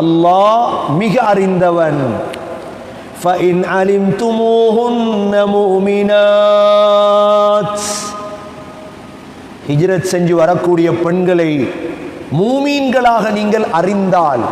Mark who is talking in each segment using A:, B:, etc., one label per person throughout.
A: அல்லாஹ் மிக அறிந்தவன் فإن علمتموهن مؤمنات ஹிஜ்ரத் செஞ்சு வரக்கூடிய பெண்களை மூமீன்களாக நீங்கள் அறிந்தால்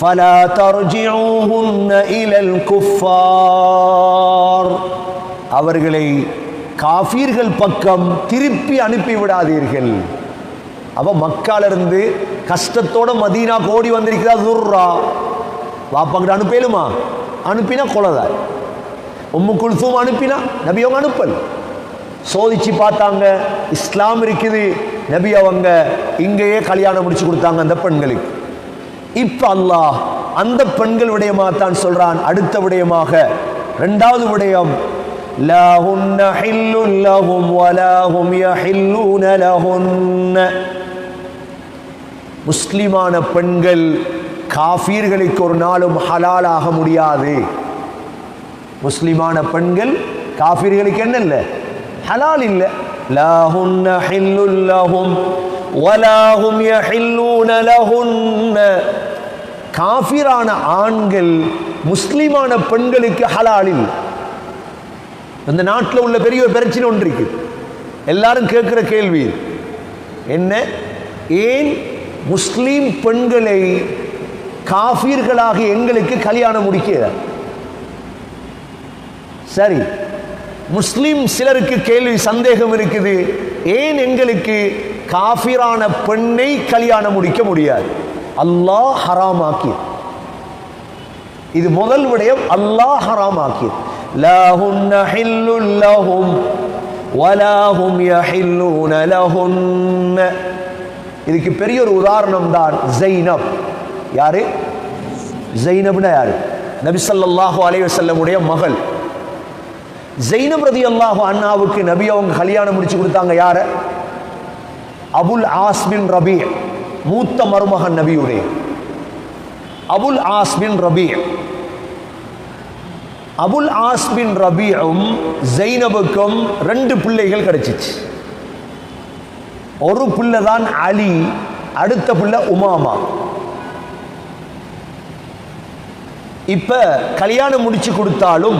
A: فلا ترجعوهن إلى الكفار அவர்களை காஃபீர்கள் பக்கம் திருப்பி அனுப்பி விடாதீர்கள் அவ மக்கால இருந்து கஷ்டத்தோட மதீனா கோடி வந்திருக்கிறா துர்ரா வாப்பாக்கிட்ட அனுப்பலுமா அனுப்பினா கொலதான் உம்மு குல்சூம் அனுப்பினா நபி அவங்க அனுப்பல் சோதிச்சு பார்த்தாங்க இஸ்லாம் இருக்குது நபி அவங்க இங்கேயே கல்யாணம் முடிச்சு கொடுத்தாங்க அந்த பெண்களுக்கு இப்ப அல்லாஹ் அந்த பெண்கள் விடயமா தான் சொல்றான் அடுத்த விடயமாக இரண்டாவது விடயம் لا هن حل لهم ولا هم يحلون لهن முஸ்லிமான பெண்கள் காஃபீர்களுக்கு ஒரு நாளும் ஹலாலாக முடியாது. முஸ்லிமான பெண்கள் காஃபீர்களுக்கு என்ன இல்லை? ஹலால் இல்லை. லாஹுன்ன ஹில்லுல் வலாஹும் யஹில்லூன லஹுன்ன. காஃபிரான ஆண்கள் முஸ்லிமான பெண்களுக்கு ஹலால் இந்த நாட்டில் உள்ள பெரிய ஒரு பிரச்சனை ஒன்று இருக்கு எல்லாரும் கேட்கிற கேள்வி என்ன? ஏன் முஸ்லீம் பெண்களை காஃபீர்களாக எங்களுக்கு கல்யாணம் முடிக்க சரி முஸ்லீம் சிலருக்கு கேள்வி சந்தேகம் இருக்குது. ஏன் எங்களுக்கு காஃபிரான பெண்ணை கல்யாணம் முடிக்க முடியாது? அல்லாஹ் ஹராமாக்கி இது முதல் விடயம் அல்லாஹ் ஹராமாக்கி லாஹுன்ன ஹில்லுல் லஹும் வலாஹும் யஹில்லுன லஹுன்ன. இதுக்கு பெரிய ஒரு உதாரணம் தான் ஜெய்னப் யாரு? ஜெய்னப்னா யாரு? நபிசல்லாஹு அலைவசல்லமுடைய மகள் ஜெய்னப் மகள். அல்லாஹு அண்ணாவுக்கு நபி அவங்க கல்யாணம் முடிச்சு கொடுத்தாங்க யார? அபுல் ஆஸ்மின் ரபி மூத்த மருமகன் நபியுடைய. அபுல் ஆஸ்மின் ரபி. அபுல் ஆஸ்மின் ரபியும் ஜெய்னபுக்கும் ரெண்டு பிள்ளைகள் கிடைச்சிச்சு. ஒரு பிள்ளை தான் அலி அடுத்த பிள்ளை உமாமா. இப்ப கல்யாணம் முடிச்சு கொடுத்தாலும்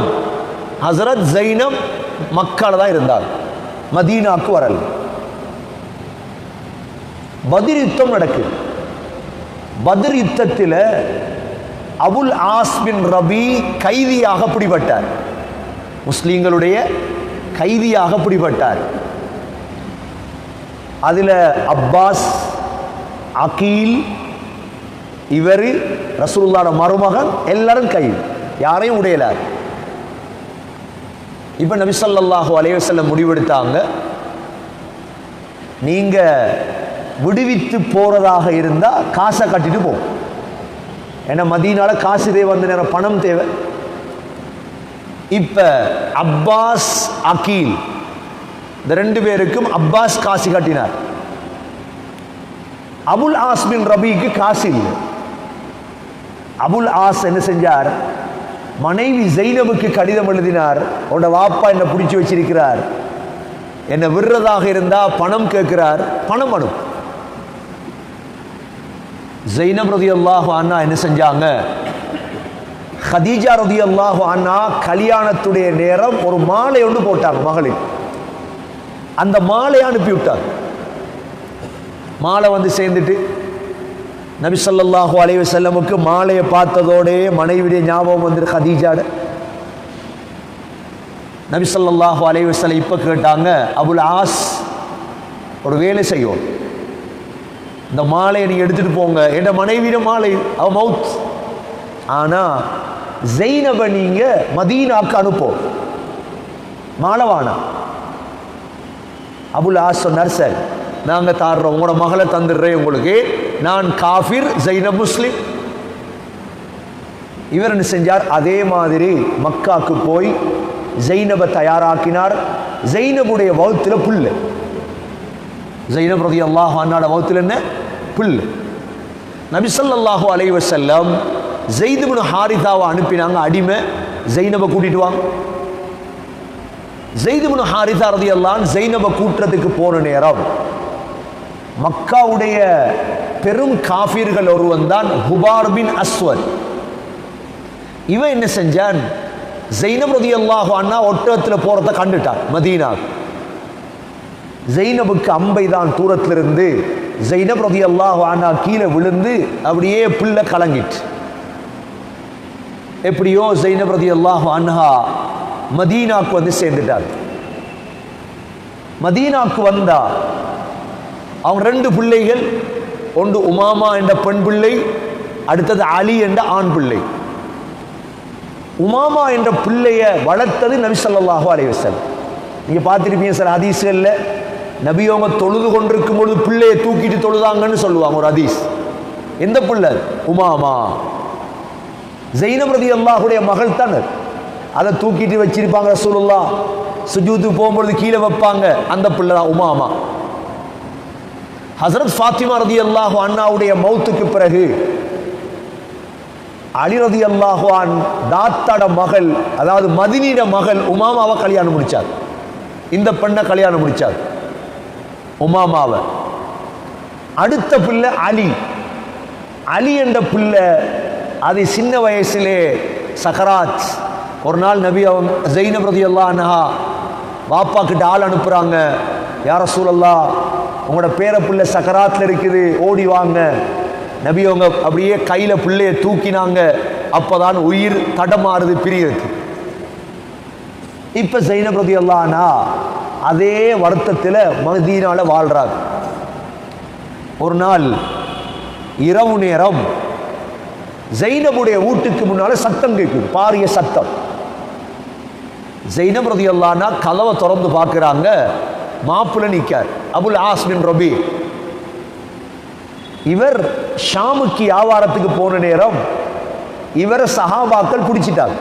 A: ஹசரத் ஜைனப் மக்கால தான் இருந்தார். மதீனாக்கு வரல். பதிர் யுத்தம் நடக்குது பதிர் யுத்தத்தில் அபுல் ஆஸ்பின் ரபி கைதியாக பிடிபட்டார். முஸ்லீம்களுடைய கைதியாக பிடிபட்டார். அதுல அப்பாஸ் அகீல் இவர் ரசூல்லான மருமகன் எல்லாரும் கைது. யாரையும் உடையலார் இப்போ நபி ஸல்லல்லாஹு அலைஹி முடிவெடுத்தாங்க. நீங்க விடுவித்து போறதாக இருந்தா காசை கட்டிட்டு போ. ஏன்னா மதியனால காசு தேவை வந்த நேரம் பணம் தேவை. இப்ப அப்பாஸ் அகீல் இந்த ரெண்டு பேருக்கும் அப்பாஸ் காசு கட்டினார். அபுல் ஆஸ்மின் ரபிக்கு காசு இல்லை. அபுல் ஆஸ் என்ன செஞ்சார்? மனைவி ஜெய்னபுக்கு கடிதம் எழுதினார். உன்னோட வாப்பா என்னை பிடிச்சி வச்சிருக்கிறார். என்னை விடுறதாக இருந்தா பணம் கேட்கிறார். பணம் அனு ஜெய்னப் ரதி அல்லாஹு அண்ணா என்ன செஞ்சாங்க? ஹதீஜா ரதி அல்லாஹு அண்ணா கல்யாணத்துடைய நேரம் ஒரு மாலை ஒன்று போட்டாங்க மகளிர். அந்த மாலையை அனுப்பி விட்டார். மாலை வந்து சேர்ந்துட்டு நபி ஸல்லல்லாஹு செல்லமுக்கு மாலையை பார்த்ததோடே மனைவியுடைய ஞாபகம் வந்துரு ஹதீஜாட. நபி ஸல்லல்லாஹு அலைஹி இப்போ கேட்டாங்க அபுல் ஆஸ் ஒரு வேலை செய்யும் இந்த மாலையை நீ எடுத்துட்டு போங்க. என் மனைவியிட மாலை அவ மவுத். ஆனா ஜெய்னப நீங்க மதீனாக்கு அனுப்போம். மாலை வானா அபுல் ஆஸ் சொன்னார் சார் நாங்கள் தாடுறோம் உங்களோட மகளை தந்துடுறேன் உங்களுக்கு. நான் காஃபிர் ஜைனப் முஸ்லீம். இவர் என்ன செஞ்சார்? அதே மாதிரி மக்காக்கு போய் ஜெயினபை தயாராக்கினார். ஜெயினபுடைய வகுத்தில் புல்லு. ஜெயினப் ரதி அல்லாஹ் அண்ணாட வகுத்தில் என்ன? புல்லு. நபி ஸல்லல்லாஹு அலைஹி வஸல்லம் ஹாரிதாவை அனுப்பினாங்க. அடிமை. ஜெயினபை கூட்டிட்டு வாங்க. ஜெய்துபுன் இப்னு ஹாரிதா ரதியல்லான் ஜைனபை கூட்டுறதுக்கு போன நேரம் மக்காவுடைய பெரும் காஃபிர்கள் ஒருவன் தான் ஹுபார் பின் அஸ்வத். இவன் என்ன செஞ்சான்? ஜெய்னப் ரதி அல்லாஹு அண்ணா ஒட்டகத்தில் போறத கண்டுட்டான் மதீனா ஜெய்னபுக்கு அம்பை தான் தூரத்திலிருந்து ஜெய்னப் ரதி அல்லாஹு அண்ணா கீழே விழுந்து அப்படியே புல்ல கலங்கிட்டு. எப்படியோ ஜெய்னப் ரதி அல்லாஹு அண்ணா மதீனாக்கு வந்து சேர்ந்துட்டார். மதீனாக்கு வந்தா அவங்க ரெண்டு பிள்ளைகள் ஒன்று உமாமா என்ற பெண் பிள்ளை அடுத்தது அலி என்ற ஆண் பிள்ளை. உமாமா என்ற பிள்ளைய வளர்த்தது நபி ஸல்லல்லாஹு அலைஹி வஸல்லம். நீங்க பார்த்துருப்பீங்க சார் ஹதீஸ்கள்ல நபி அவங்க தொழுது கொண்டிருக்கும் பொழுது பிள்ளையை தூக்கிட்டு தொழுதாங்கன்னு சொல்லுவாங்க ஒரு ஹதீஸ். எந்த பிள்ளை? உமாமா. ஜெயினப் அல்லாஹுடைய மகள் தானே. அதை தூக்கிட்டு வச்சிருப்பாங்க ரசூலுல்லா சுஜூத்துக்கு போகும்பொழுது கீழே வைப்பாங்க. அந்த பிள்ளை தான் உமாமா. ஹசரத் ஃபாத்திமா ரதி அல்லாஹு அண்ணாவுடைய மௌத்துக்கு பிறகு அலி ரதி அல்லாஹுவான் தாத்தாட மகள் அதாவது மதினிட மகள் உமாமாவை கல்யாணம் முடிச்சார். இந்த பெண்ணை கல்யாணம் முடிச்சார். உமாமாவை. அடுத்த பிள்ளை அலி. அலி என்ற பிள்ளை அது சின்ன வயசிலே சகராஜ் ஒரு நாள் நபி அவங்க ஜெயினப் ரதி அல்லாஹா வாப்பா கிட்ட ஆள் அனுப்புகிறாங்க யார சூழல்லா உங்களோட பேர பிள்ளை சக்கராத்தில் இருக்குது ஓடி வாங்க. நபி அவங்க அப்படியே கையில் பிள்ளைய தூக்கினாங்க. அப்போதான் உயிர் தடமாறுது பிரியருக்கு இப்போ ஜெயினப் ரதி அல்லானா அதே வருத்தத்தில் மதீனால வாழ்கிறாங்க ஒரு நாள் இரவு நேரம் ஜெயினபுடைய வீட்டுக்கு முன்னால சத்தம் கேட்கும் பாரிய சத்தம். ஜெயினம் ரதி அல்லானா கதவை திறந்து பார்க்குறாங்க. மாப்பிள்ள நிற்கார் அபுல் ஆஸ்மின் ரபி. இவர் ஷாமுக்கு வியாபாரத்துக்கு போன நேரம் இவரை சஹாபாக்கள் பிடிச்சிட்டார்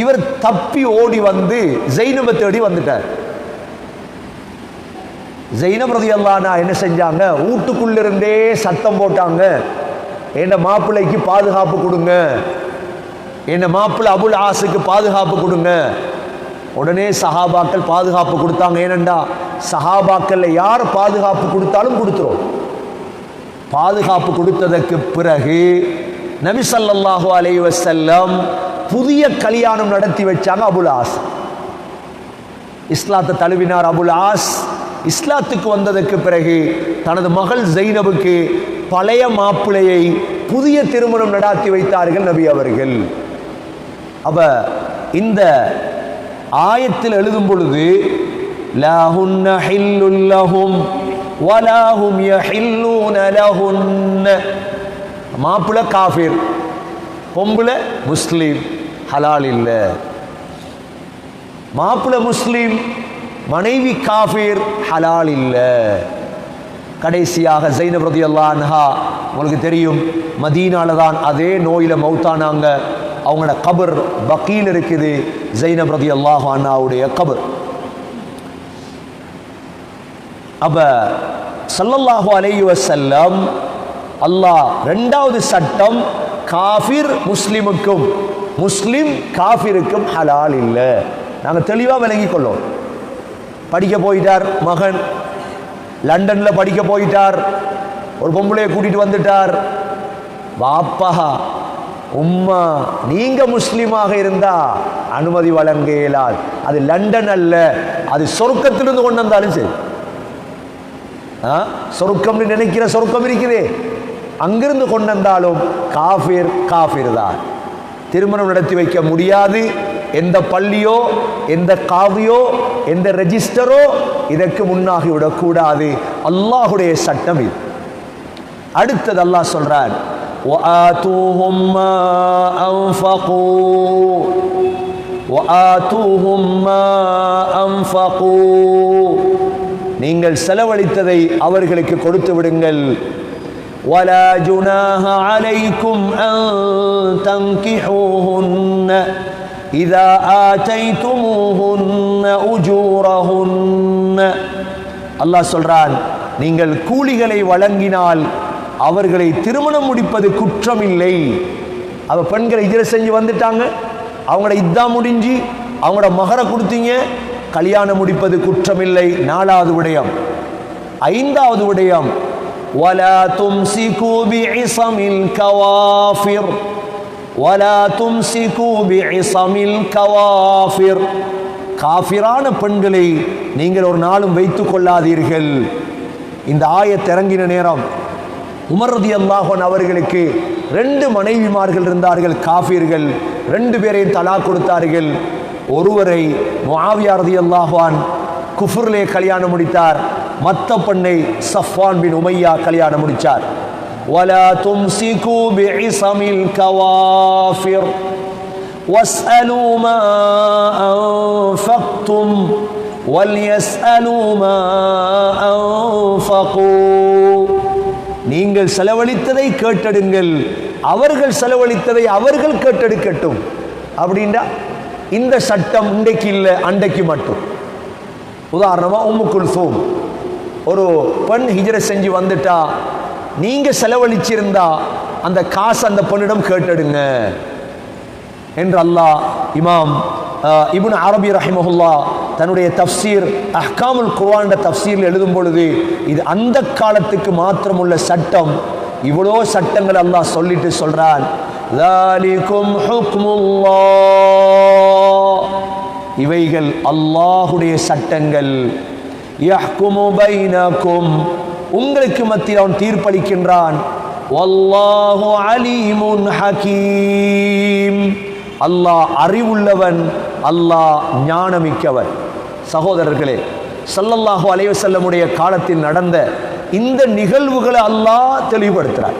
A: இவர் தப்பி ஓடி வந்து ஜெயினபை தேடி வந்துட்டார். ஜெயினம் ரதி அல்லானா என்ன செஞ்சாங்க? வீட்டுக்குள்ளிருந்தே சத்தம் போட்டாங்க. என்ன மாப்பிள்ளைக்கு பாதுகாப்பு கொடுங்க. என்ன மாப்பிள்ளை அபுல் ஆசுக்கு பாதுகாப்பு கொடுங்க. உடனே சஹாபாக்கள் பாதுகாப்பு கொடுத்தாங்க. ஏனண்டா சஹாபாக்கள் யார் பாதுகாப்பு கொடுத்தாலும் கொடுத்துரும். பாதுகாப்பு கொடுத்ததற்கு பிறகு நபி ஸல்லல்லாஹு அலைஹி வஸல்லம் புதிய கல்யாணம் நடத்தி வச்சாங்க அபுல் ஆஸ். இஸ்லாத்தை தழுவினார் அபுல் ஆஸ். இஸ்லாத்துக்கு வந்ததற்கு பிறகு தனது மகள் ஜெய்னபுக்கு பழைய மாப்பிள்ளையை புதிய திருமணம் நடாத்தி வைத்தார்கள் நபி அவர்கள். அப்ப இந்த ஆயத்தில் எழுதும் பொழுது லாஹுன்ன ஹில்லுல் வலாஹும் யஹில்லூன லஹுன்ன. மாப்பிள்ளை காஃபிர் பொம்பளை முஸ்லீம் ஹலால் இல்லை. மாப்பிள முஸ்லீம் மனைவி காஃபிர் ஹலால் இல்லை. கடைசியாக ஜைனப் அல்லா அன்ஹா உங்களுக்கு தெரியும் மதீனால தான் அதே நோயில மௌத்தானாங்க. அவங்களோட கபர் பக்கீல் இருக்குது. ஜைனப் ரதியல்லாஹு அண்ணாவுடைய கபர். அப்ப சல்லல்லாஹு அலையுவ செல்லம் அல்லாஹ் ரெண்டாவது சட்டம் காஃபிர் முஸ்லிமுக்கும் முஸ்லிம் காஃபிருக்கும் ஹலால் இல்லை. நாங்கள் தெளிவாக விளங்கிக் கொள்ளோம் படிக்க போயிட்டார் மகன். லண்டன்ல படிக்க போயிட்டார். ஒரு பொம்பளையை கூட்டிட்டு வந்துட்டார். வாப்பா உம்மா நீங்க முஸ்லீமாக இருந்தா அனுமதி வழங்க இயலாது அது லண்டன் அல்ல அது சொர்க்கத்திலிருந்து கொண்டு வந்தாலும் சரி. ஆ? சொர்க்கம்னு நினைக்கிற சொர்க்கம் இருக்குதே. அங்கிருந்து கொண்டு வந்தாலும் காஃபிர் காஃபிர் தான். திருமணம் நடத்தி வைக்க முடியாது. எந்த பள்ளியோ எந்த காவியோ எந்த ரெஜிஸ்டரோ இதற்கு முன்னாகி விடக்கூடாது அல்லாஹுடைய சட்டம் இது. அடுத்தது அல்லாஹ் சொல்றான் وآتوهم ما أنفقوا وآتوهم ما أنفقوا நீங்கள் செலவழித்ததை அவர்களுக்கு கொடுத்து விடுங்கள் ولا جناح عليكم أن تنكحوهن إذا آتيتموهن أجورهن அல்லாஹ் சொல்றான் நீங்கள் கூலிகளை வழங்கினால் அவர்களை திருமணம் முடிப்பது குற்றம் இல்லை அவ பெண்களை இதிர செஞ்சு வந்துட்டாங்க அவங்களோட இதா முடிஞ்சு அவங்களோட மகரை கொடுத்தீங்க கல்யாணம் முடிப்பது குற்றமில்லை நாலாவது விடயம் ஐந்தாவது விடயம் ولا تمسكوا بعصم الكوافر ولا تمسكوا بعصم الكوافر காஃபிரான பெண்களை நீங்கள் ஒரு நாளும் வைத்துக் கொள்ளாதீர்கள் இந்த ஆயத் இறங்கின நேரம் உமர் ரலியல்லாஹு அன்ஹு அவர்களுக்கு ரெண்டு மனைவிமார்கள் இருந்தார்கள் காஃபிர்கள் ரெண்டு பேரையும் தலா கொடுத்தார்கள் ஒருவரை முஆவியா ரலியல்லாஹு அன்ஹு குஃபுர்லே கல்யாணம் முடித்தார் மத்த பெண்ணை சஃப்வான் பின் உமையா கல்யாணம் முடித்தார் ولا تمسكوا بعصم الكوافر واسألوا ما أنفقتم وليسألوا ما أنفقوا நீங்கள் செலவழித்ததை கேட்டெடுங்கள். அவர்கள் செலவழித்ததை அவர்கள் கேட்டெடுக்கட்டும். அப்படின்னா இந்த சட்டம் இன்றைக்கு இல்லை அன்றைக்கு மட்டும். உதாரணமா உம்மு குல்சூம். ஒரு பெண் ஹிஜரை செஞ்சு வந்துட்டா நீங்க செலவழிச்சிருந்தா அந்த காசு அந்த பெண்ணிடம் கேட்டெடுங்க. என்று அல்லாஹ் இமாம் இபுன் அரபி ரஹிமஹுல்லா தன்னுடைய தப்சீர் அஹ்காமுல் குர்வான்ற தப்சீரில் எழுதும் பொழுது இது அந்த காலத்துக்கு மாத்திரமுள்ள சட்டம். இவ்வளோ சட்டங்கள் அல்லாஹ் சொல்லிட்டு சொல்றான். இவைகள் அல்லாஹுடைய சட்டங்கள். உங்களுக்கு மத்தியில் அவன் தீர்ப்பளிக்கின்றான். அல்லாஹ் அறிவுள்ளவன் அல்லாஹ் ஞானமிக்கவன். சகோதரர்களே சல்லல்லாஹு அலைவசல்லமுடைய காலத்தில் நடந்த இந்த நிகழ்வுகளை அல்லாஹ் தெளிவுபடுத்துகிறார்.